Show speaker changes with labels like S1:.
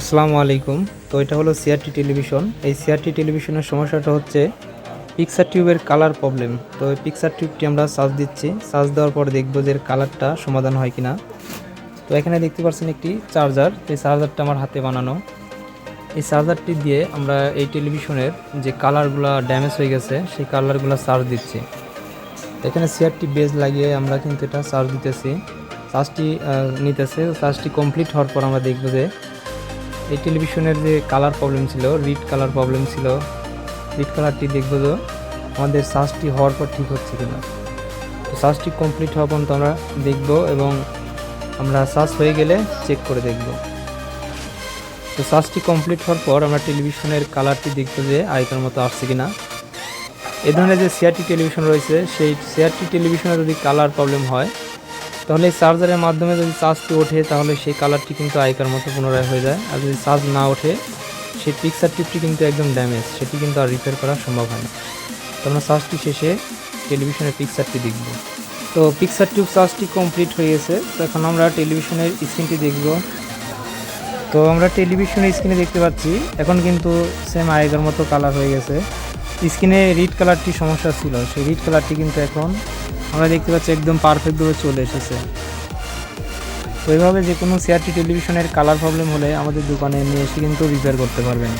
S1: আসসালামু আলাইকুম। তো এটা হলো সিআরটি টেলিভিশন। এই সিআরটি টেলিভিশনের সমস্যাটা হচ্ছে পিকচার টিউবের কালার প্রবলেম তো এই পিকচার টিউবটি আমরা সার্চ দিচ্ছি। সার্চ দেওয়ার পর দেখব যে কালারটা সমাধান হয় কিনা। তো এখানে দেখতে পাচ্ছেন একটি চার্জার এই চার্জারটা আমার হাতে বানানো। এই চার্জারটি দিয়ে আমরা এই টেলিভিশনের যে কালারগুলো ড্যামেজ হয়ে গেছে, সেই কালারগুলো চার্জ দিচ্ছি। এখানে সিআরটি বেজ লাগিয়ে আমরা কিন্তু এটা চার্জ দিতেছি। চার্জটি নিতেছে। চার্জটি কমপ্লিট হওয়ার পর আমরা দেখব যে এই টেলিভিশনের যে কালার প্রবলেম ছিল রিড কালার প্রবলেম ছিল রিড কালারটি দেখব তো, আমাদের চার্জটি হওয়ার পর ঠিক হচ্ছে কিনা। তো চার্জটি কমপ্লিট হওয়ার পর্যন্ত আমরা দেখব এবং আমরা চার্জ হয়ে গেলে চেক করে দেখব। তো চার্জটি কমপ্লিট হওয়ার পর আমরা টেলিভিশনের কালারটি দেখব যে আগেকার মতো আসছে কিনা। এ ধরনের যে সিআরটি টেলিভিশন রয়েছে, সেই সিআরটি টেলিভিশনে যদি কালার প্রবলেম হয় তাহলে এই চার্জারের মাধ্যমে যদি চার্জটি ওঠে, তাহলে সেই কালারটি কিন্তু আগেকার মতো পুনরায় হয়ে যায়। আর যদি চার্জ না ওঠে, সেই পিকচার টিপটি কিন্তু একদম ড্যামেজ সেটি কিন্তু আর রিপেয়ার করা সম্ভব হয় না। তো আমরা চার্জটি শেষে টেলিভিশনের পিকচারটি দেখব। তো পিকচার টিউব চার্জটি কমপ্লিট হয়ে গেছে। তো এখন আমরা টেলিভিশনের স্ক্রিনটি দেখব। তো আমরা টেলিভিশনের স্ক্রিনে দেখতে পাচ্ছি, এখন কিন্তু সেম আগেকার মতো কালার হয়ে গেছে। স্ক্রিনে রিড কালারটি সমস্যা ছিল। সেই রিড কালারটি কিন্তু এখন আমরা দেখতে পাচ্ছি একদম পারফেক্টভাবে চলে এসেছে। ওইভাবে যে কোনো সিআরটি টেলিভিশনের কালার প্রবলেম হলে আমাদের দোকানে নিয়ে এসে কিন্তু রিপেয়ার করতে পারবেন।